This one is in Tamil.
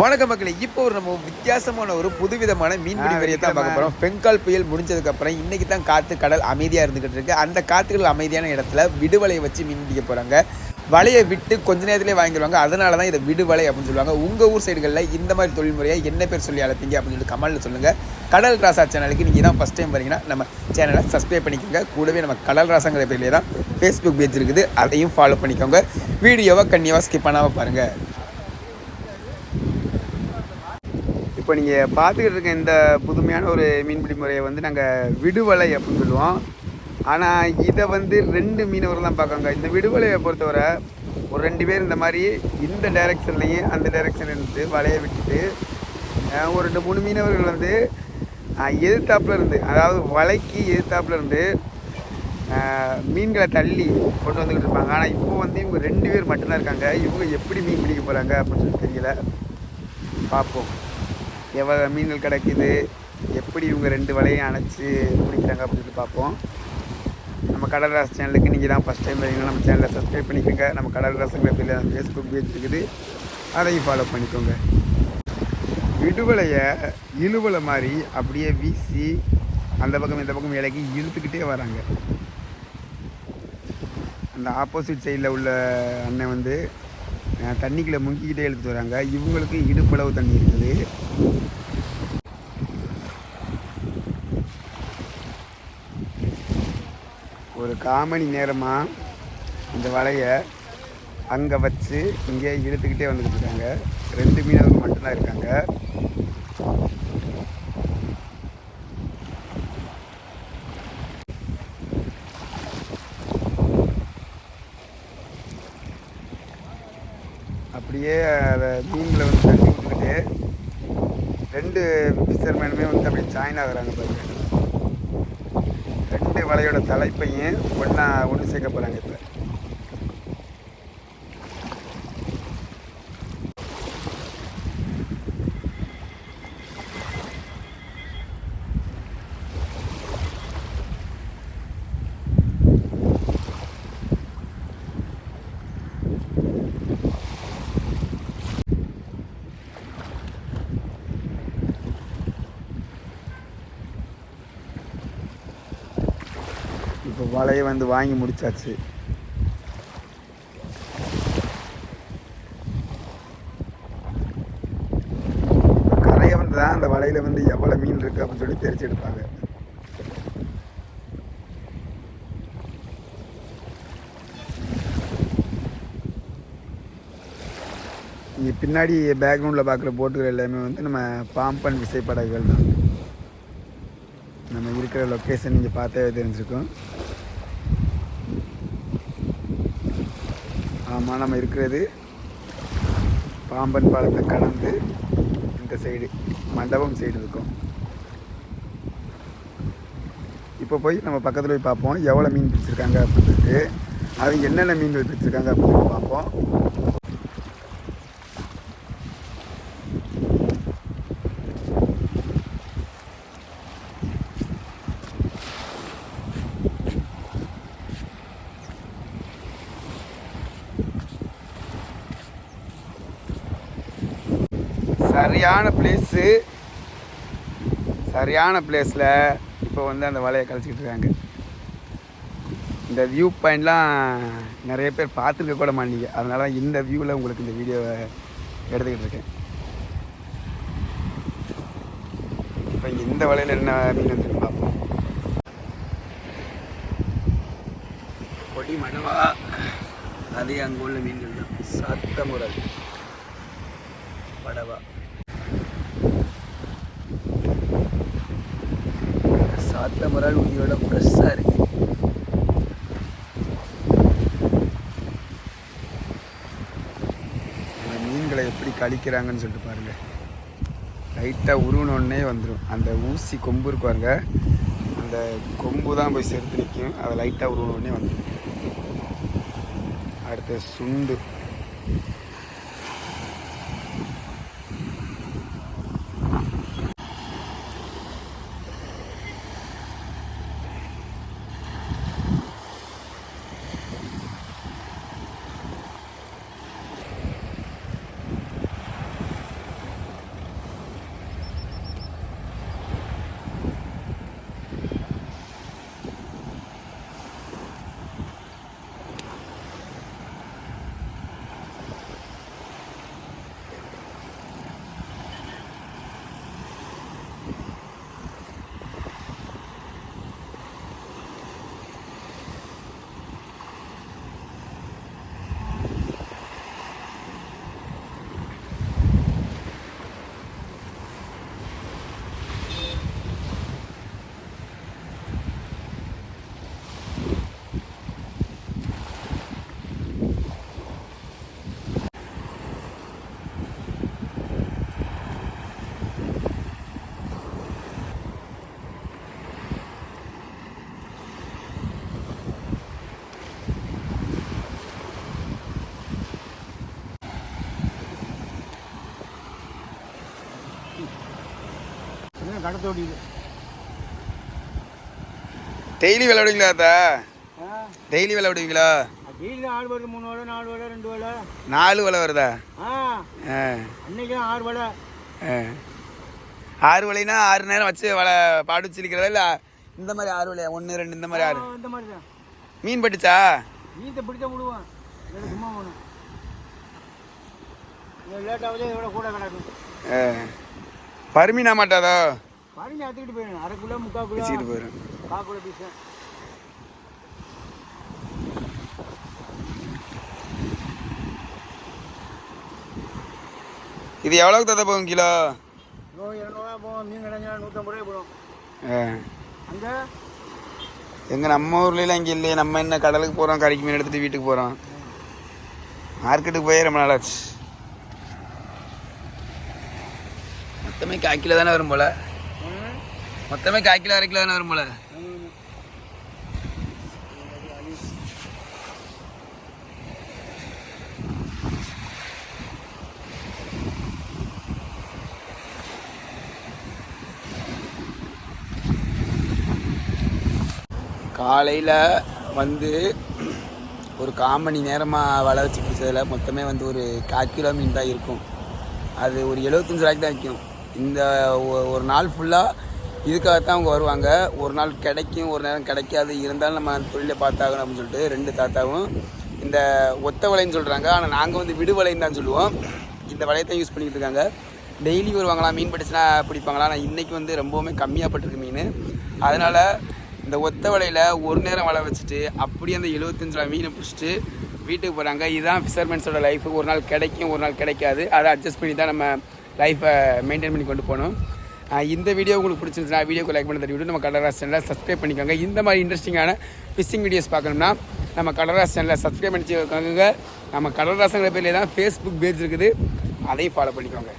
வணக்கம் மக்களே இப்போ ஒரு நம்ம வித்தியாசமான ஒரு புதுவிதமான மீன்பிடி வரையை தான் பார்க்க. போகிறோம் பெங்கால் புயல் முடிஞ்சதுக்கு அப்புறம் இன்னைக்கு தான் காற்று கடல் அமைதியாக இருந்துகிட்டு இருக்கு. அந்த காற்றுகள் அமைதியான இடத்துல விடுவலையை வச்சு மீன் பிடிக்க போகிறாங்க வலையை விட்டு கொஞ்ச நேரத்திலே வாங்கிடுவாங்க. அதனால தான் இதை விடுவலை அப்படின்னு சொல்லுவாங்க. உங்கள் ஊர் சைடுகளில் இந்த மாதிரி தொழில்முறையை என்ன பேர் சொல்லி அழைப்பீங்க அப்படின்னு சொல்லி கமெண்ட்டில் சொல்லுங்கள் கடல் ராசா சேனலுக்கு நீங்கள் தான் ஃபஸ்ட் டைம் வரீங்கன்னா நம்ம சேனலை சப்ஸ்கிரைப் பண்ணிக்கோங்க. கூடவே நம்ம கடல் ராசாங்கிற பேர்லேயே தான் ஃபேஸ்புக் பேஜ் இருக்குது. அதையும் ஃபாலோ பண்ணிக்கோங்க. வீடியோவை கன்னியாவாக ஸ்கிப் பண்ணாமல் பாருங்கள் இப்போ நீங்கள் பார்த்துக்கிட்டு இருக்க இந்த புதுமையான ஒரு மீன்பிடி முறையை வந்து நாங்கள் விடுவலை அப்படின்னு சொல்லுவோம். ஆனால் இதை வந்து ரெண்டு மீனவர்கள் தான் பார்க்காங்க இந்த விடுவலையை பொறுத்தவரை ஒரு ரெண்டு பேர் இந்த மாதிரி இந்த டைரெக்ஷன்லேயும் அந்த டைரக்ஷன்லேருந்து வலையை விட்டுட்டு ஒரு ரெண்டு மூணு மீனவர்கள் வந்து எதிர்த்தாப்பில் இருந்து அதாவது வலைக்கு எதிர்த்தாப்பில் இருந்து மீன்களை தள்ளி கொண்டு வந்துக்கிட்டு இருப்பாங்க. ஆனால் இப்போ வந்து இவங்க ரெண்டு பேர் மட்டும்தான் இருக்காங்க. இவங்க எப்படி மீன் பிடிக்க போகிறாங்க அப்படின்னு சொல்லி தெரியல. பார்ப்போம். எவ்வளோ மீன்கள் கிடைக்குது? எப்படி இவங்க ரெண்டு வலையும் அணைச்சி பிடிக்கிறாங்க அப்படின்னு பார்ப்போம். நம்ம கடல் ராசி சேனலுக்கு நீங்கள் தான் ஃபஸ்ட் டைம் வரீங்கன்னா நம்ம சேனலை சப்ஸ்கிரைப் பண்ணிக்கோங்க. நம்ம கடல் ராசுங்கிற பேரில் ஃபேஸ்புக் பேஜ் இருக்குது. அதையும் ஃபாலோ பண்ணிக்கோங்க. விடுவலையை இழுவலை மாதிரி அப்படியே வீசி அந்த பக்கம் இந்த பக்கம் இலக்கி இழுத்துக்கிட்டே வராங்க. அந்த ஆப்போசிட் சைடில் உள்ள அண்ணன் வந்து தண்ணிக்குள்ளே முங்கிக்கிட்டே இழுத்துட்டு வராங்க. இவங்களுக்கு இடுப்பளவு தண்ணி இருக்குது. ஒரு காமணி நேரமாக இந்த வலையை அங்கே வச்சு இங்கே இழுத்துக்கிட்டே வந்துக்கிட்டு இருக்காங்க. ரெண்டு மீனவர்கள் மட்டும்தான் இருக்காங்க. அப்படியே அதை மீன்களை வந்து தண்ணி விட்டுக்கிட்டு ரெண்டு ஃபிஷர்மேனுமே வந்து அப்படியே ஜாயின் ஆகுறாங்க பாருங்கள் வலையோட தலைப்பையும் ஒன்றா ஒன்று சேர்க்க போகிறாங்க இப்போ. இப்போ வலையை வந்து வாங்கி முடிச்சாச்சு. கரையை வந்து தான் அந்த வலையில் வந்து எவ்வளோ மீன் இருக்குது அப்படின்னு சொல்லி தெரிச்சு எடுப்பாங்க இங்கே பின்னாடி பேக்ரவுண்டில் பார்க்குற போட்டுகள் எல்லாமே வந்து நம்ம பாம்பன் விசைப்படகுகள் தான். நம்ம இருக்கிற லொக்கேஷன் நீங்கள் பார்த்தே தெரிஞ்சிருக்கும். ஆமாம் நம்ம இருக்கிறது பாம்பன் பாலத்தை கடந்து இந்த சைடு மண்டபம் சைடு இருக்கும். இப்போ போய் நம்ம பக்கத்தில் போய் பார்ப்போம் எவ்வளோ மீன் பிடிச்சிருக்காங்க அப்படின்ட்டு. அவங்க அது என்னென்ன மீன்கள் பிடிச்சிருக்காங்க அப்படின்னு பார்ப்போம். சரியான பிளேஸு சரியான பிளேஸில் இப்போ வந்து அந்த வலையை கழிச்சிக்கிட்டு இருக்காங்க. இந்த வியூ பாயிண்ட்லாம் நிறைய பேர் பார்த்துருக்க கூட மாட்டீங்க. அதனால இந்த வியூவில் உங்களுக்கு இந்த வீடியோவை எடுத்துக்கிட்டு இருக்கேன். இப்போ இந்த வலையில் என்ன மீன் வந்துருக்கு பார்ப்போம். கொடி மணவா. அதே அங்கே உள்ள மீன்கள் தான். சத்த படவா. சாத்த உயிரோட ஃப்ரெஷ்ஷாக இருக்கு. இந்த மீன்களை எப்படி கழிக்கிறாங்கன்னு சொல்லிட்டு பாருங்க. லைட்டாக உருவினோடனே வந்துடும் அந்த ஊசி கொம்பு இருக்கு பாருங்க. அந்த கொம்பு தான் போய் செலுத்து நிற்கும் அதை லைட்டாக உருவினோடனே வந்துடும் அடுத்த சுண்டு. என்ன கடத்தோடி டெய்லி விளையாடுவீங்களா அத்தா? டெய்லி விளையாடுவீங்களா? டெய்லி ஆறு வேலை மூணு வேலை நாலு வேலை ரெண்டு வேலை நாலு வலை வருதா? அன்னைக்கு ஆறு வேலை. ஆறு வலைனா ஆறு நேரம் வச்சு வலை பாடு வச்சிருக்கிறதா இல்லை இந்த மாதிரி ஆறு வலையா? ஒன்று ரெண்டு இந்த மாதிரி ஆறு. இந்த மாதிரி தான். மீன் பட்டுச்சா நீத்தை பிடிச்சா விடுவான். சும்மா போகணும். லேட்டாகவே இதோட கூட கிடக்கும் ஆ. பருமீனா மாட்டாதோ? பாருங்க அத்துக்கிட்டு போயிடும் அரை கிலோ முக்கால் கிலோ வச்சுக்கிட்டு போயிடும் கால் கிலோ பீஸ் இது எவ்வளோக்கு தத்த போகும் கிலோ? இரநூறுவா போகும். மீன் கிடைஞ்சா நூற்றம்பது ரூபாய் போடும். ஆ. அங்கே எங்க நம்ம ஊர்லலாம் இங்கே இல்லையே. நம்ம என்ன கடலுக்கு போகிறோம் கறிக்கு மீன் எடுத்துட்டு வீட்டுக்கு போகிறோம் மார்க்கெட்டுக்கு போய் ரொம்ப நாளாச்சு. மொத்தமே கால் கிலோ தானே வரும் போல? மொத்தமே கால் கிலோ அரை கிலோ தானே வரும் போல? காலையில் வந்து ஒரு கால் மணி நேரமாக வலை வச்சு பிடிச்சதில் மொத்தமே வந்து ஒரு கால் கிலோ மீன் தான் இருக்கும். அது ஒரு எழுபத்தஞ்சு ரூபாய்க்கு தான் விற்கும். இந்த ஒரு நாள் ஃபுல்லாக இதுக்காகத்தான் அவங்க வருவாங்க. ஒரு நாள் கிடைக்கும் ஒரு நேரம் கிடைக்காது. இருந்தாலும் நம்ம அந்த தொழிலை பார்த்தாகணும் அப்படின்னு சொல்லிட்டு ரெண்டு தாத்தாவும் இந்த ஒத்த வலைன்னு சொல்கிறாங்க ஆனால் நாங்கள் வந்து விடு வலைன்னு தான் சொல்லுவோம். இந்த வலையத்தை யூஸ் பண்ணிக்கிட்டு இருக்காங்க. டெய்லி வருவாங்களா மீன் பிடிச்சினா பிடிப்பாங்களா? ஆனால் இன்றைக்கி வந்து ரொம்பவுமே கம்மியாக பட்டிருக்கு மீன். அதனால் இந்த ஒத்த வலையில் ஒரு நேரம் வலை வச்சுட்டு அப்படியே அந்த எழுபத்தஞ்சு மீனை பிடிச்சிட்டு வீட்டுக்கு போகிறாங்க இதுதான் ஃபிஷர்மென்ஸோட லைஃபு ஒரு நாள் கிடைக்கும் ஒரு நாள் கிடைக்காது. அதை அட்ஜஸ்ட் பண்ணி தான் நம்ம லைஃப்பை மெயின்டைன் பண்ணி கொண்டு போகணும். இந்த வீடியோ உங்களுக்கு பிடிச்சிருந்துச்சுன்னா வீடியோக்கு லைக் பண்ணி தெரியும் நம்ம கடலராஸ் சேனலை சப்ஸ்கிரைப் பண்ணிக்கோங்க. இந்த மாதிரி இன்ட்ரெஸ்டிங்கான ஃபிஷிங் வீடியோஸ் பார்க்கணும்னா நம்ம கடலராஸ் சேனலை சப்ஸ்கிரைப் பண்ணி வச்சுக்கோங்க நம்ம கடலராசங்கிற பேரில் தான் ஃபேஸ்புக் பேஜ் இருக்குது. அதையும் ஃபாலோ பண்ணிக்கோங்க.